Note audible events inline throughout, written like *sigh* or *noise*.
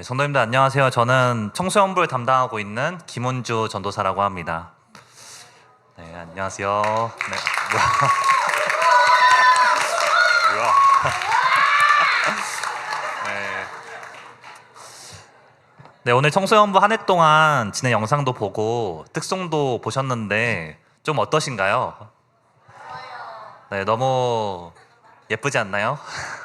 네, 성도님들 안녕하세요. 저는 청소년부를 담당하고 있는 김원주 전도사라고 합니다. 네, 안녕하세요. 네, 뭐야? *laughs* *laughs* 네. 네, 오늘 청소년부 한 해 동안 진행 영상도 보고 특송도 보셨는데 좀 어떠신가요? 네, 너무 예쁘지 않나요? *laughs*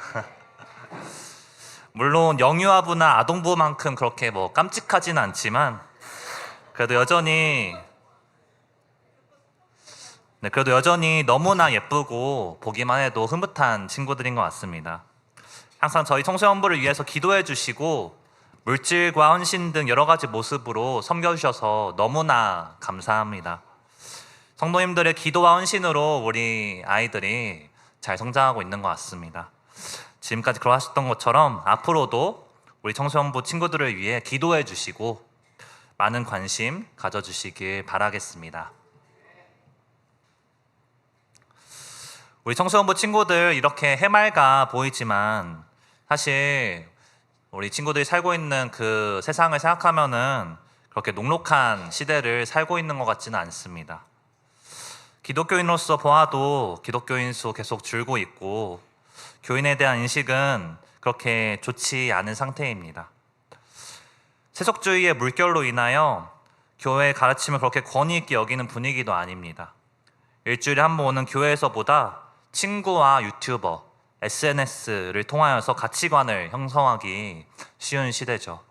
물론 영유아부나 아동부만큼 그렇게 뭐 깜찍하진 않지만 그래도 여전히 네, 그래도 여전히 너무나 예쁘고 보기만 해도 흐뭇한 친구들인 것 같습니다. 항상 저희 청소년부를 위해서 기도해 주시고 물질과 헌신 등 여러 가지 모습으로 섬겨주셔서 너무나 감사합니다. 성도님들의 기도와 헌신으로 우리 아이들이 잘 성장하고 있는 것 같습니다. 지금까지 그러하셨던 것처럼 앞으로도 우리 청소년부 친구들을 위해 기도해 주시고 많은 관심 가져주시길 바라겠습니다. 우리 청소년부 친구들 이렇게 해맑아 보이지만 사실 우리 친구들이 살고 있는 그 세상을 생각하면은 그렇게 녹록한 시대를 살고 있는 것 같지는 않습니다. 기독교인으로서 보아도 기독교인 수 계속 줄고 있고 교인에 대한 인식은 그렇게 좋지 않은 상태입니다. 세속주의의 물결로 인하여 교회의 가르침을 그렇게 권위 있게 여기는 분위기도 아닙니다. 일주일에 한 번 오는 교회에서보다 친구와 유튜버, SNS를 통하여서 가치관을 형성하기 쉬운 시대죠.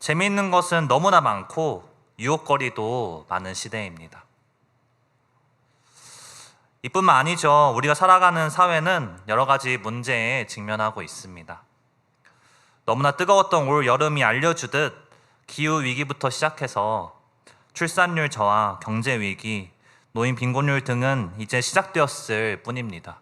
재미있는 것은 너무나 많고 유혹거리도 많은 시대입니다. 이뿐만 아니죠. 우리가 살아가는 사회는 여러 가지 문제에 직면하고 있습니다. 너무나 뜨거웠던 올 여름이 알려주듯 기후 위기부터 시작해서 출산율 저하, 경제 위기, 노인 빈곤율 등은 이제 시작되었을 뿐입니다.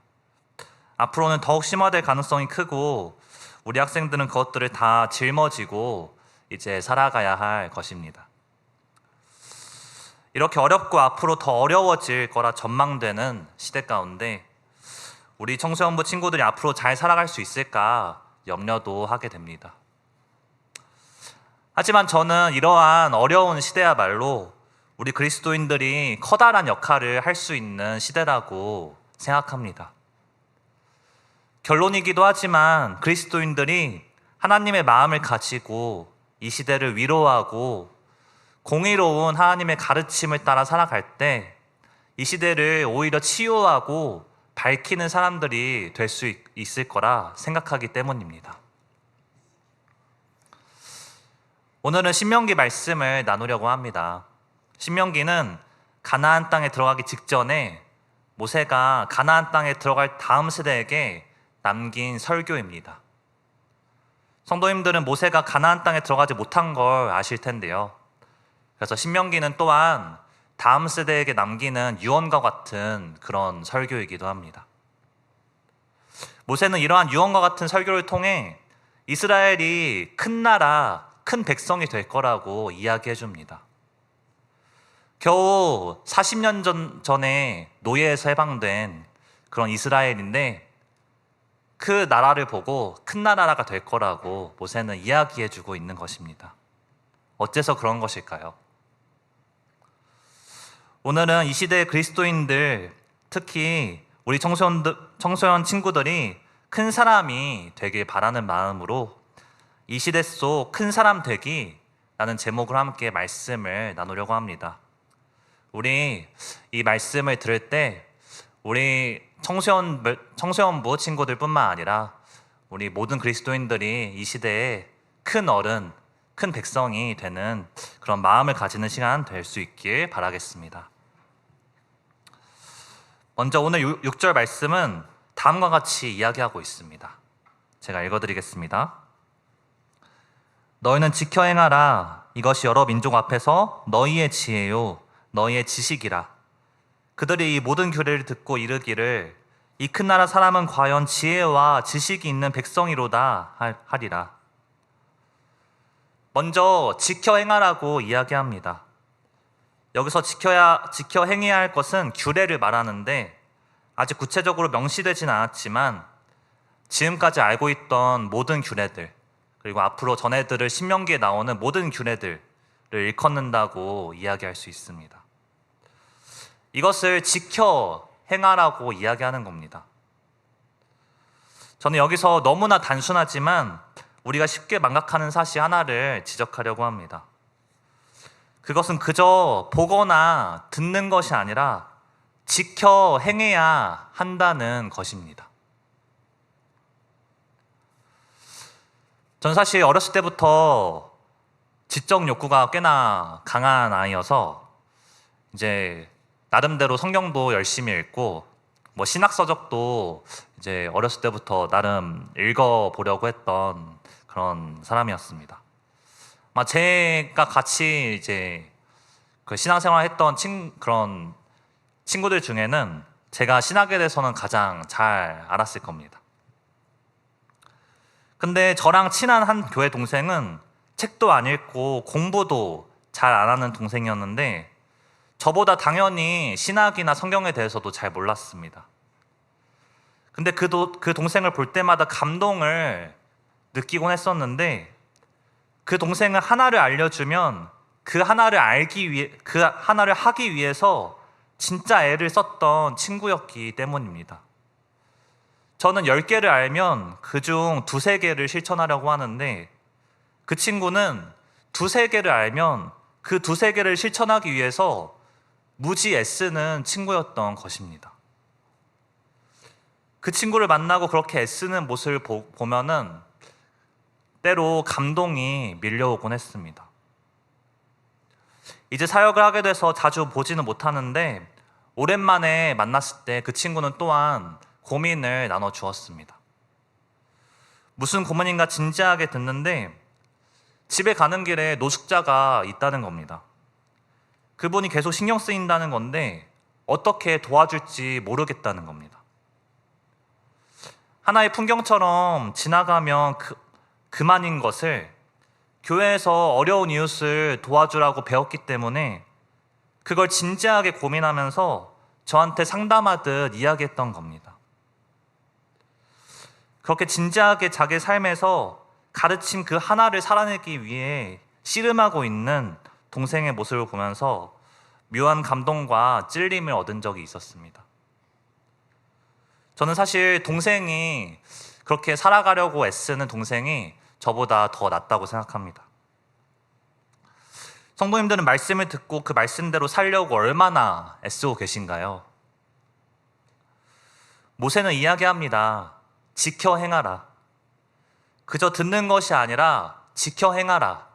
앞으로는 더욱 심화될 가능성이 크고 우리 학생들은 그것들을 다 짊어지고 이제 살아가야 할 것입니다. 이렇게 어렵고 앞으로 더 어려워질 거라 전망되는 시대 가운데 우리 청소년부 친구들이 앞으로 잘 살아갈 수 있을까 염려도 하게 됩니다. 하지만 저는 이러한 어려운 시대야말로 우리 그리스도인들이 커다란 역할을 할 수 있는 시대라고 생각합니다. 결론이기도 하지만 그리스도인들이 하나님의 마음을 가지고 이 시대를 위로하고 공의로운 하나님의 가르침을 따라 살아갈 때 이 시대를 오히려 치유하고 밝히는 사람들이 될 수 있을 거라 생각하기 때문입니다. 오늘은 신명기 말씀을 나누려고 합니다. 신명기는 가나안 땅에 들어가기 직전에 모세가 가나안 땅에 들어갈 다음 세대에게 남긴 설교입니다. 성도님들은 모세가 가나안 땅에 들어가지 못한 걸 아실 텐데요. 그래서 신명기는 또한 다음 세대에게 남기는 유언과 같은 그런 설교이기도 합니다. 모세는 이러한 유언과 같은 설교를 통해 이스라엘이 큰 나라, 큰 백성이 될 거라고 이야기해 줍니다. 겨우 40년 전, 전에 노예에서 해방된 그런 이스라엘인데 그 나라를 보고 큰 나라가 될 거라고 모세는 이야기해 주고 있는 것입니다. 어째서 그런 것일까요? 오늘은 이 시대의 그리스도인들, 특히 우리 청소년, 청소년 친구들이 큰 사람이 되길 바라는 마음으로 이 시대 속 큰 사람 되기 라는 제목을 함께 말씀을 나누려고 합니다. 우리 이 말씀을 들을 때 우리 청소년, 청소년부 친구들뿐만 아니라 우리 모든 그리스도인들이 이 시대에 큰 어른, 큰 백성이 되는 그런 마음을 가지는 시간 될 수 있길 바라겠습니다. 먼저 오늘 6절 말씀은 다음과 같이 이야기하고 있습니다. 제가 읽어드리겠습니다. 너희는 지켜 행하라. 이것이 여러 민족 앞에서 너희의 지혜요, 너희의 지식이라. 그들이 이 모든 규례를 듣고 이르기를 이 큰 나라 사람은 과연 지혜와 지식이 있는 백성이로다 하리라. 먼저 지켜 행하라고 이야기합니다. 여기서 지켜야 지켜 행해야 할 것은 규례를 말하는데 아직 구체적으로 명시되진 않았지만 지금까지 알고 있던 모든 규례들 그리고 앞으로 전해 들을 신명기에 나오는 모든 규례들을 일컫는다고 이야기할 수 있습니다. 이것을 지켜 행하라고 이야기하는 겁니다. 저는 여기서 너무나 단순하지만 우리가 쉽게 망각하는 사실 하나를 지적하려고 합니다. 그것은 그저 보거나 듣는 것이 아니라 지켜 행해야 한다는 것입니다. 전 사실 어렸을 때부터 지적 욕구가 꽤나 강한 아이여서 이제 나름대로 성경도 열심히 읽고 뭐 신학 서적도 이제 어렸을 때부터 나름 읽어 보려고 했던 그런 사람이었습니다. 제가 같이 이제 그 신앙생활 했던 친 그런 친구들 중에는 제가 신학에 대해서는 가장 잘 알았을 겁니다. 근데 저랑 친한 한 교회 동생은 책도 안 읽고 공부도 잘 안 하는 동생이었는데 저보다 당연히 신학이나 성경에 대해서도 잘 몰랐습니다. 근데 그, 도, 그 동생을 볼 때마다 감동을 느끼곤 했었는데 그 동생은 하나를 알려주면 그 하나를 알기 위해, 그 하나를 하기 위해서 진짜 애를 썼던 친구였기 때문입니다. 저는 10개를 알면 그중 두세 개를 실천하려고 하는데 그 친구는 두세 개를 알면 그 두세 개를 실천하기 위해서 무지 애쓰는 친구였던 것입니다. 그 친구를 만나고 그렇게 애쓰는 모습을 보, 보면은 때로 감동이 밀려오곤 했습니다. 이제 사역을 하게 돼서 자주 보지는 못하는데 오랜만에 만났을 때 그 친구는 또한 고민을 나눠 주었습니다. 무슨 고민인가 진지하게 듣는데 집에 가는 길에 노숙자가 있다는 겁니다. 그분이 계속 신경 쓰인다는 건데 어떻게 도와줄지 모르겠다는 겁니다. 하나의 풍경처럼 지나가면 그, 그만인 것을 교회에서 어려운 이웃을 도와주라고 배웠기 때문에 그걸 진지하게 고민하면서 저한테 상담하듯 이야기했던 겁니다. 그렇게 진지하게 자기 삶에서 가르친 그 하나를 살아내기 위해 씨름하고 있는 동생의 모습을 보면서 묘한 감동과 찔림을 얻은 적이 있었습니다. 저는 사실 동생이 그렇게 살아가려고 애쓰는 동생이 저보다 더 낫다고 생각합니다. 성도님들은 말씀을 듣고 그 말씀대로 살려고 얼마나 애쓰고 계신가요? 모세는 이야기합니다. 지켜 행하라. 그저 듣는 것이 아니라 지켜 행하라.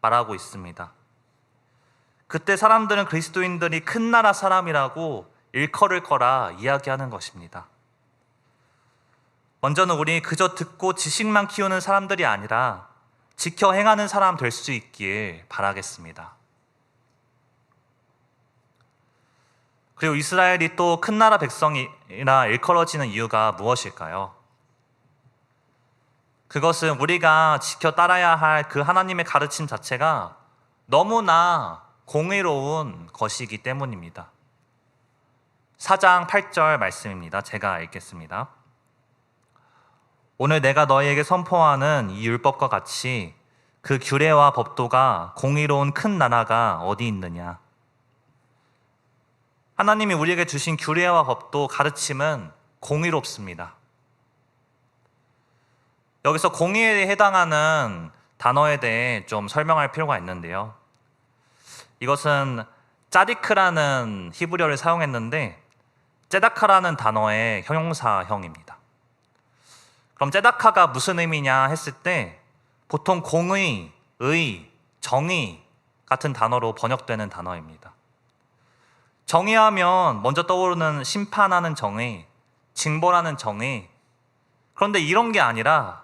말하고 있습니다. 그때 사람들은 그리스도인들이 큰 나라 사람이라고 일컬을 거라 이야기하는 것입니다. 먼저는 우리 그저 듣고 지식만 키우는 사람들이 아니라 지켜 행하는 사람 될 수 있길 바라겠습니다. 그리고 이스라엘이 또 큰 나라 백성이라 일컬어지는 이유가 무엇일까요? 그것은 우리가 지켜 따라야 할 그 하나님의 가르침 자체가 너무나 공의로운 것이기 때문입니다. 4장 8절 말씀입니다. 제가 읽겠습니다. 오늘 내가 너희에게 선포하는 이 율법과 같이 그 규례와 법도가 공의로운 큰 나라가 어디 있느냐? 하나님이 우리에게 주신 규례와 법도 가르침은 공의롭습니다. 여기서 공의에 해당하는 단어에 대해 좀 설명할 필요가 있는데요. 이것은 짜디크라는 히브리어를 사용했는데 제다카라는 단어의 형용사형입니다. 그럼 제다카가 무슨 의미냐 했을 때 보통 공의, 의, 정의 같은 단어로 번역되는 단어입니다. 정의하면 먼저 떠오르는 심판하는 정의, 징벌하는 정의. 그런데 이런 게 아니라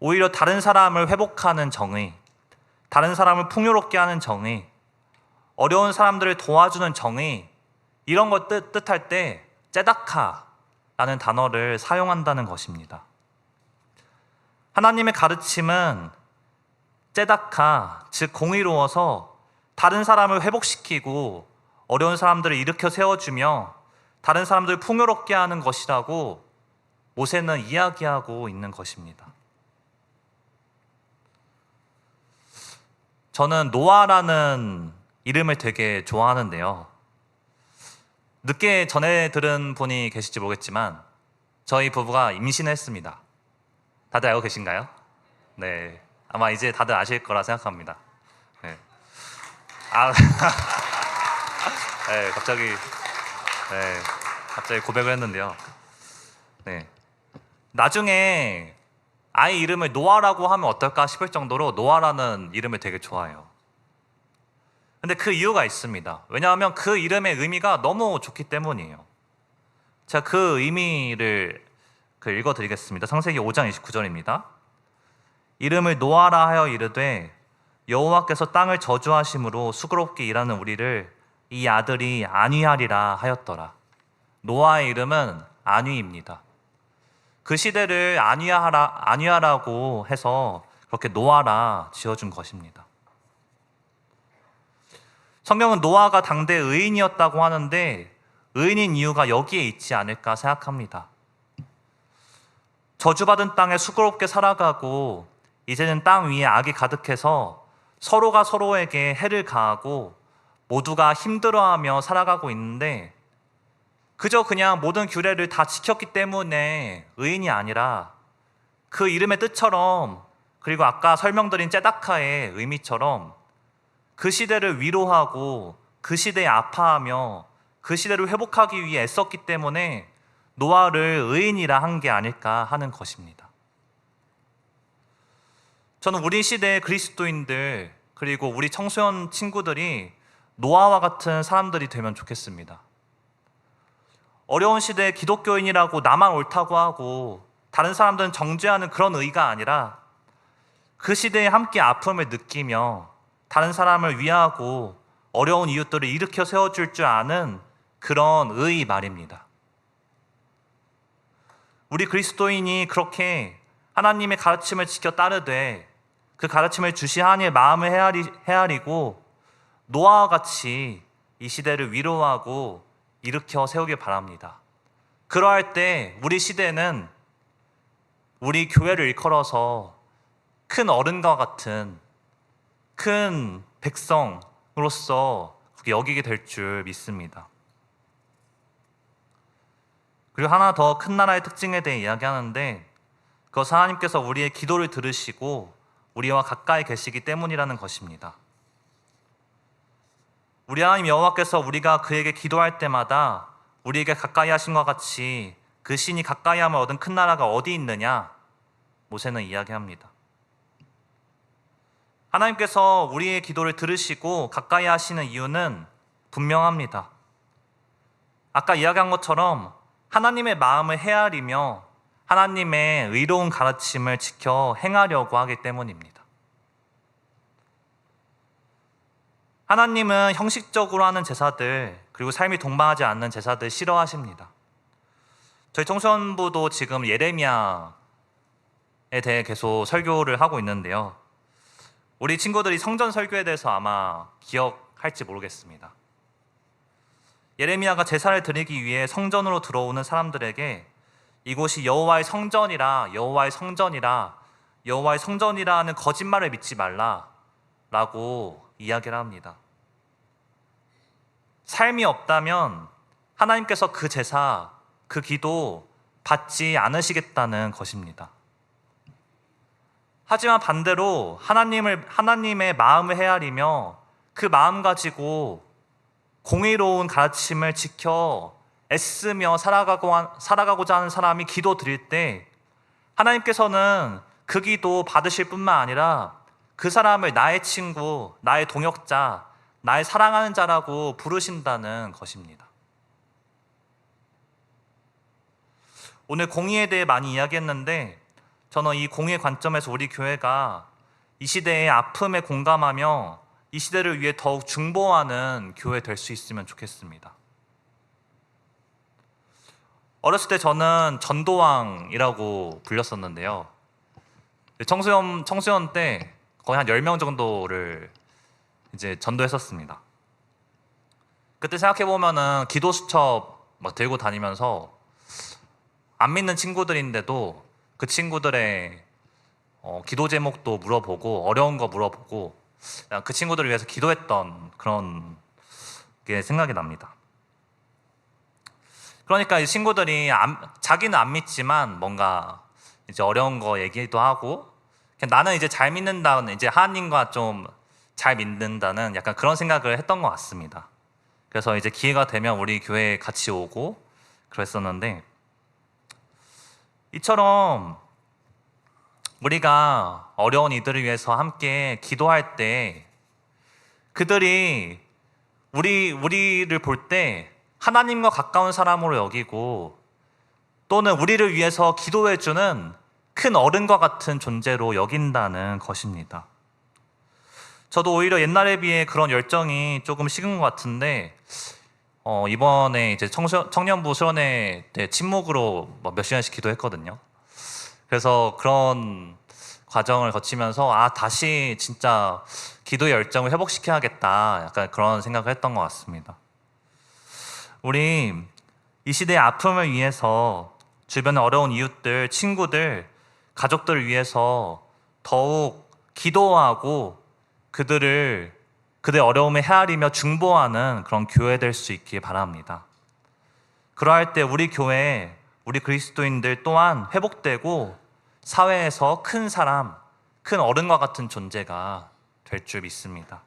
오히려 다른 사람을 회복하는 정의, 다른 사람을 풍요롭게 하는 정의, 어려운 사람들을 도와주는 정의, 이런 것 뜻, 뜻할 때 제다카라는 단어를 사용한다는 것입니다. 하나님의 가르침은 제다카, 즉 공의로워서 다른 사람을 회복시키고 어려운 사람들을 일으켜 세워주며 다른 사람들을 풍요롭게 하는 것이라고 모세는 이야기하고 있는 것입니다. 저는 노아라는 이름을 되게 좋아하는데요. 늦게 전해 들은 분이 계실지 모르겠지만 저희 부부가 임신을 했습니다. 다들 알고 계신가요? 네. 아마 이제 다들 아실 거라 생각합니다. 네. 아, *laughs* 네, 갑자기, 네, 갑자기 고백을 했는데요. 네. 나중에 아이 이름을 노아라고 하면 어떨까 싶을 정도로 노아라는 이름을 되게 좋아해요. 근데 그 이유가 있습니다. 왜냐하면 그 이름의 의미가 너무 좋기 때문이에요. 제가 그 의미를 그 읽어드리겠습니다. 창세기 5장 29절입니다. 이름을 노아라 하여 이르되 여호와께서 땅을 저주하심으로 수고롭게 일하는 우리를 이 아들이 안위하리라 하였더라. 노아의 이름은 안위입니다. 그 시대를 안위하라 안위하라고 해서 그렇게 노아라 지어준 것입니다. 성경은 노아가 당대 의인이었다고 하는데 의인인 이유가 여기에 있지 않을까 생각합니다. 저주받은 땅에 수고롭게 살아가고 이제는 땅 위에 악이 가득해서 서로가 서로에게 해를 가하고 모두가 힘들어하며 살아가고 있는데 그저 그냥 모든 규례를 다 지켰기 때문에 의인이 아니라 그 이름의 뜻처럼 그리고 아까 설명드린 제다카의 의미처럼 그 시대를 위로하고 그 시대에 아파하며 그 시대를 회복하기 위해 애썼기 때문에 노아를 의인이라 한 게 아닐까 하는 것입니다. 저는 우리 시대의 그리스도인들 그리고 우리 청소년 친구들이 노아와 같은 사람들이 되면 좋겠습니다. 어려운 시대에 기독교인이라고 나만 옳다고 하고 다른 사람들은 정죄하는 그런 의가 아니라 그 시대에 함께 아픔을 느끼며 다른 사람을 위하고 어려운 이웃들을 일으켜 세워줄 줄 아는 그런 의 말입니다. 우리 그리스도인이 그렇게 하나님의 가르침을 지켜 따르되 그 가르침을 주시하니 마음을 헤아리, 헤아리고 노아와 같이 이 시대를 위로하고 일으켜 세우길 바랍니다. 그러할 때 우리 시대는 우리 교회를 일컬어서 큰 어른과 같은 큰 백성으로서 여기게 될 줄 믿습니다. 그리고 하나 더 큰 나라의 특징에 대해 이야기하는데 그것 하나님께서 우리의 기도를 들으시고 우리와 가까이 계시기 때문이라는 것입니다. 우리 하나님 여호와께서 우리가 그에게 기도할 때마다 우리에게 가까이 하신 것 같이 그 신이 가까이 함을 얻은 큰 나라가 어디 있느냐? 모세는 이야기합니다. 하나님께서 우리의 기도를 들으시고 가까이 하시는 이유는 분명합니다. 아까 이야기한 것처럼 하나님의 마음을 헤아리며 하나님의 의로운 가르침을 지켜 행하려고 하기 때문입니다. 하나님은 형식적으로 하는 제사들 그리고 삶이 동반하지 않는 제사들 싫어하십니다. 저희 청소년부도 지금 예레미야에 대해 계속 설교를 하고 있는데요. 우리 친구들이 성전 설교에 대해서 아마 기억할지 모르겠습니다. 예레미야가 제사를 드리기 위해 성전으로 들어오는 사람들에게 이곳이 여호와의 성전이라 여호와의 성전이라 여호와의 성전이라는 거짓말을 믿지 말라라고 이야기를 합니다. 삶이 없다면 하나님께서 그 제사, 그 기도 받지 않으시겠다는 것입니다. 하지만 반대로 하나님을 하나님의 마음을 헤아리며 그 마음 가지고 공의로운 가르침을 지켜 애쓰며 살아가고 살아가고 자 하는 사람이 기도 드릴 때 하나님께서는 그 기도 받으실 뿐만 아니라 그 사람을 나의 친구, 나의 동역자, 나의 사랑하는 자라고 부르신다는 것입니다. 오늘 공의에 대해 많이 이야기했는데 저는 이 공의 관점에서 우리 교회가 이 시대의 아픔에 공감하며 이 시대를 위해 더욱 중보하는 교회 될 수 있으면 좋겠습니다. 어렸을 때 저는 전도왕이라고 불렸었는데요. 청소년, 청소년 때 거의 한 10명 정도를 이제 전도했었습니다. 그때 생각해보면은 기도 수첩 막 들고 다니면서 안 믿는 친구들인데도 그 친구들의 어, 기도 제목도 물어보고 어려운 거 물어보고 그 친구들을 위해서 기도했던 그런 게 생각이 납니다. 그러니까 이 친구들이 안- 자기는 안 믿지만 뭔가 이제 어려운 거 얘기도 하고 나는 이제 잘 믿는다는 이제 하나님과 좀 잘 믿는다는 약간 그런 생각을 했던 것 같습니다. 그래서 이제 기회가 되면 우리 교회에 같이 오고 그랬었는데 이처럼 우리가 어려운 이들을 위해서 함께 기도할 때 그들이 우리 우리를 볼 때 하나님과 가까운 사람으로 여기고 또는 우리를 위해서 기도해 주는 큰 어른과 같은 존재로 여긴다는 것입니다. 저도 오히려 옛날에 비해 그런 열정이 조금 식은 것 같은데 어, 이번에 이제 청소, 청년부 수련회 때 침묵으로 뭐몇 시간씩 기도했거든요. 그래서 그런 과정을 거치면서 아 다시 진짜 기도의 열정을 회복시켜야겠다 약간 그런 생각을 했던 것 같습니다. 우리 이 시대의 아픔을 위해서 주변의 어려운 이웃들, 친구들, 가족들을 위해서 더욱 기도하고 그들을 그들의 어려움에 헤아리며 중보하는 그런 교회 될 수 있길 바랍니다. 그러할 때 우리 교회, 우리 그리스도인들 또한 회복되고 사회에서 큰 사람, 큰 어른과 같은 존재가 될 줄 믿습니다.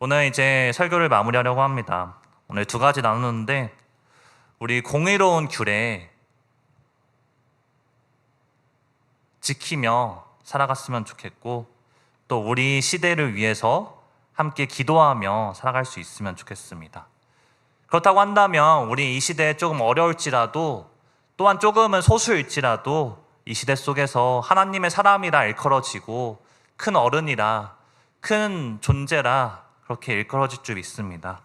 오늘 이제 설교를 마무리하려고 합니다. 오늘 두 가지 나누는데 우리 공의로운 규례 지키며 살아갔으면 좋겠고 또 우리 시대를 위해서 함께 기도하며 살아갈 수 있으면 좋겠습니다. 그렇다고 한다면 우리 이 시대에 조금 어려울지라도 또한 조금은 소수일지라도 이 시대 속에서 하나님의 사람이라 일컬어지고 큰 어른이라 큰 존재라 그렇게 일컬어질 줄 믿습니다.